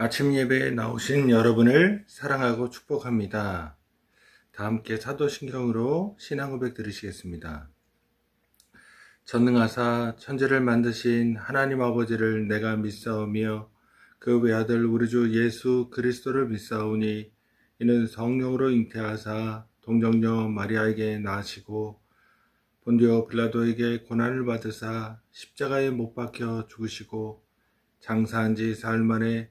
아침 예배에 나오신 여러분을 사랑하고 축복합니다. 다 함께 사도신경으로 신앙 고백 들으시겠습니다. 전능하사 천지를 만드신 하나님 아버지를 내가 믿사오며 그 외아들 우리 주 예수 그리스도를 믿사오니 이는 성령으로 잉태하사 동정녀 마리아에게 낳으시고 본디오 빌라도에게 고난을 받으사 십자가에 못 박혀 죽으시고 장사한 지 사흘 만에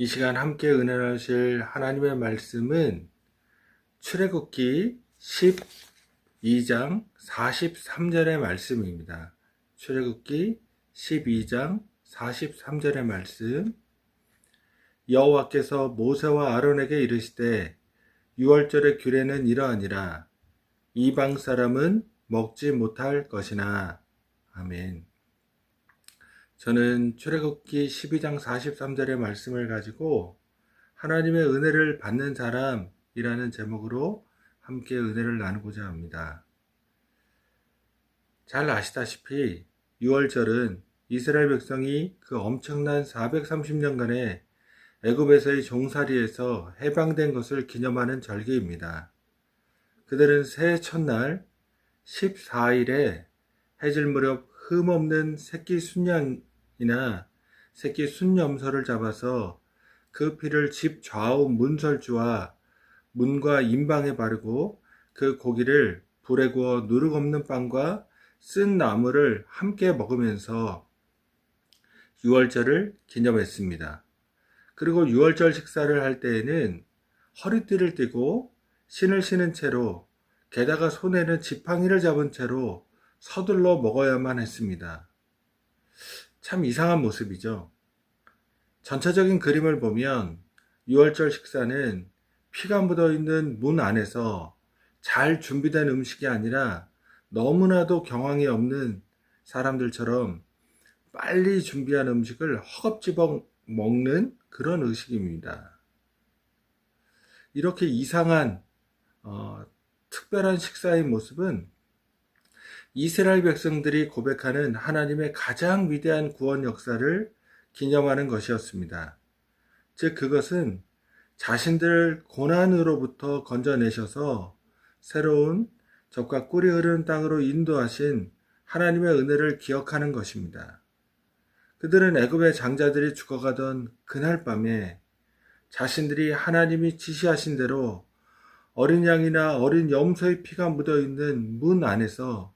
이 시간 함께 은혜하실 하나님의 말씀은 출애굽기 12장 43절의 말씀입니다. 출애굽기 12장 43절의 말씀 여호와께서 모세와 아론에게 이르시되 유월절의 규례는 이러하니라 이방 사람은 먹지 못할 것이나 아멘. 저는 출애굽기 12장 43절의 말씀을 가지고 하나님의 은혜를 받는 사람이라는 제목으로 함께 은혜를 나누고자 합니다. 잘 아시다시피 6월절은 이스라엘 백성이 그 엄청난 430년간의 애굽에서의 종살이에서 해방된 것을 기념하는 절기입니다. 그들은 새해 첫날 14일에 해질 무렵 흠없는 새끼 순양 이나 새끼 순염소를 잡아서 그 피를 집 좌우 문설주와 문과 인방에 바르고 그 고기를 불에 구워 누룩 없는 빵과 쓴 나물을 함께 먹으면서 6월절을 기념했습니다. 그리고 6월절 식사를 할 때에는 허리띠를 띠고 신을 신은 채로 게다가 손에는 지팡이를 잡은 채로 서둘러 먹어야만 했습니다. 참 이상한 모습이죠. 전체적인 그림을 보면 6월절 식사는 피가 묻어 있는 문 안에서 잘 준비된 음식이 아니라 너무나도 경황이 없는 사람들처럼 빨리 준비한 음식을 허겁지겁 먹는 그런 의식입니다. 이렇게 이상한 어, 특별한 식사의 모습은 이스라엘 백성들이 고백하는 하나님의 가장 위대한 구원 역사를 기념하는 것이었습니다. 즉, 그것은 자신들을 고난으로부터 건져내셔서 새로운 적과 꿀이 흐르는 땅으로 인도하신 하나님의 은혜를 기억하는 것입니다. 그들은 애굽의 장자들이 죽어가던 그날 밤에 자신들이 하나님이 지시하신 대로 어린 양이나 어린 염소의 피가 묻어 있는 문 안에서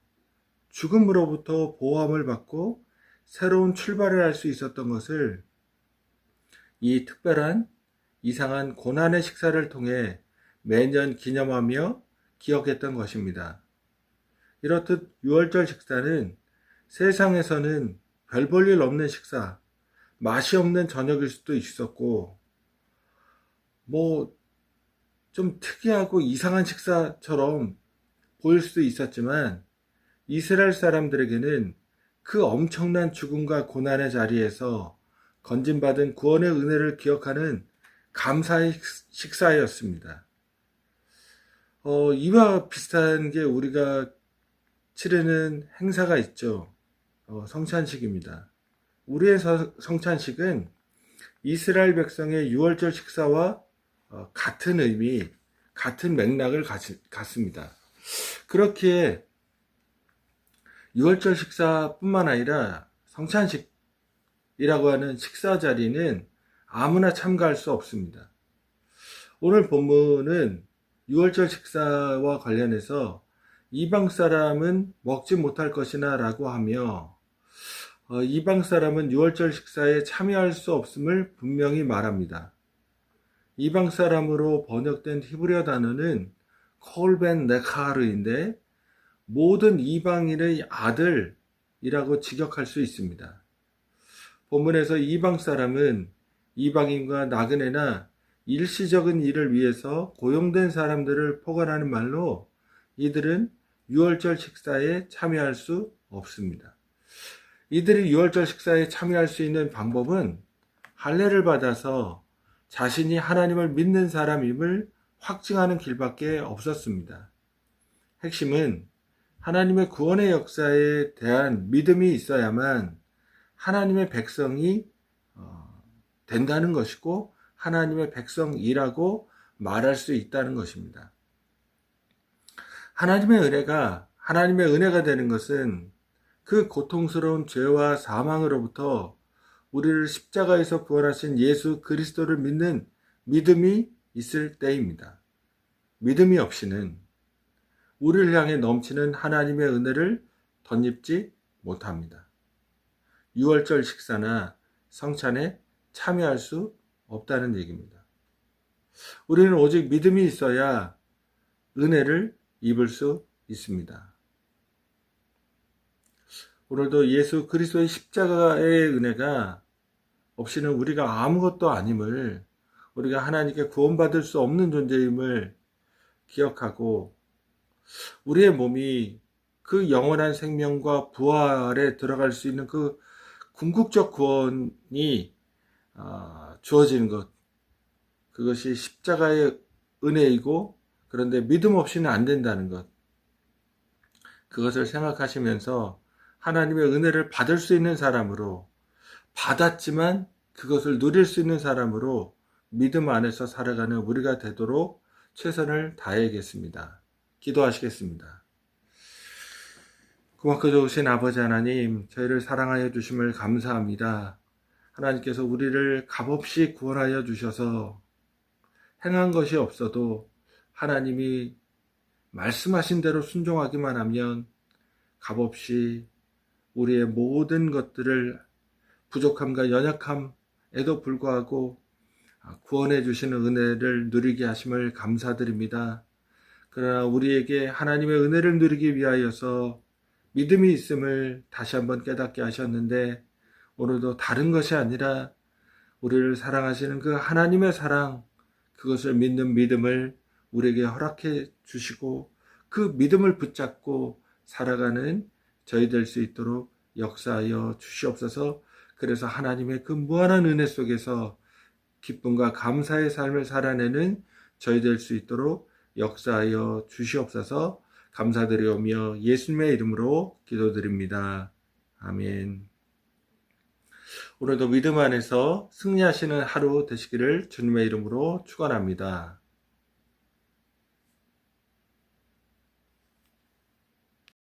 죽음으로부터 보호함을 받고 새로운 출발을 할 수 있었던 것을 이 특별한 이상한 고난의 식사를 통해 매년 기념하며 기억했던 것입니다. 이렇듯 6월절 식사는 세상에서는 별 볼 일 없는 식사, 맛이 없는 저녁일 수도 있었고, 뭐, 좀 특이하고 이상한 식사처럼 보일 수도 있었지만, 이스라엘 사람들에게는 그 엄청난 죽음과 고난의 자리에서 건진받은 구원의 은혜를 기억하는 감사의 식사였습니다. 어, 이와 비슷한 게 우리가 치르는 행사가 있죠. 어, 성찬식입니다. 우리의 성찬식은 이스라엘 백성의 6월절 식사와 어, 같은 의미, 같은 맥락을 갖습니다. 그렇기에 6월절 식사뿐만 아니라 성찬식이라고 하는 식사 자리는 아무나 참가할 수 없습니다. 오늘 본문은 6월절 식사와 관련해서 이방 사람은 먹지 못할 것이나 라고 하며 어, 이방 사람은 6월절 식사에 참여할 수 없음을 분명히 말합니다. 이방 사람으로 번역된 히브리어 단어는 콜벤 네카르인데 모든 이방인의 아들이라고 직역할 수 있습니다. 본문에서 이방 사람은 이방인과 나그네나 일시적인 일을 위해서 고용된 사람들을 포괄하는 말로 이들은 유월절 식사에 참여할 수 없습니다. 이들이 유월절 식사에 참여할 수 있는 방법은 할례를 받아서 자신이 하나님을 믿는 사람임을 확증하는 길밖에 없었습니다. 핵심은 하나님의 구원의 역사에 대한 믿음이 있어야만 하나님의 백성이 어, 된다는 것이고 하나님의 백성이라고 말할 수 있다는 것입니다. 하나님의 은혜가 하나님의 은혜가 되는 것은 그 고통스러운 죄와 사망으로부터 우리를 십자가에서 구원하신 예수 그리스도를 믿는 믿음이 있을 때입니다. 믿음이 없이는 우리를 향해 넘치는 하나님의 은혜를 덧입지 못합니다. 6월절 식사나 성찬에 참여할 수 없다는 얘기입니다. 우리는 오직 믿음이 있어야 은혜를 입을 수 있습니다. 오늘도 예수 그리스도의 십자가의 은혜가 없이는 우리가 아무것도 아님을 우리가 하나님께 구원받을 수 없는 존재임을 기억하고 우리의 몸이 그 영원한 생명과 부활에 들어갈 수 있는 그 궁극적 구원이 아, 주어지는 것 그것이 십자가의 은혜이고 그런데 믿음 없이는 안 된다는 것 그것을 생각하시면서 하나님의 은혜를 받을 수 있는 사람으로 받았지만 그것을 누릴 수 있는 사람으로 믿음 안에서 살아가는 우리가 되도록 최선을 다해야겠습니다. 기도하시겠습니다. 고맙고 좋으신 아버지 하나님, 저희를 사랑하여 주심을 감사합니다. 하나님께서 우리를 값없이 구원하여 주셔서 행한 것이 없어도 하나님이 말씀하신 대로 순종하기만 하면 값없이 우리의 모든 것들을 부족함과 연약함에도 불구하고 구원해 주시는 은혜를 누리게 하심을 감사드립니다. 그러나 우리에게 하나님의 은혜를 누리기 위하여서 믿음이 있음을 다시 한번 깨닫게 하셨는데 오늘도 다른 것이 아니라 우리를 사랑하시는 그 하나님의 사랑 그것을 믿는 믿음을 우리에게 허락해 주시고 그 믿음을 붙잡고 살아가는 저희 될 수 있도록 역사하여 주시옵소서. 그래서 하나님의 그 무한한 은혜 속에서 기쁨과 감사의 삶을 살아내는 저희 될 수 있도록 역사하여 주시옵소서. 감사드리오며 예수님의 이름으로 기도드립니다. 아멘. 오늘도 믿음 안에서 승리하시는 하루 되시기를 주님의 이름으로 축원합니다.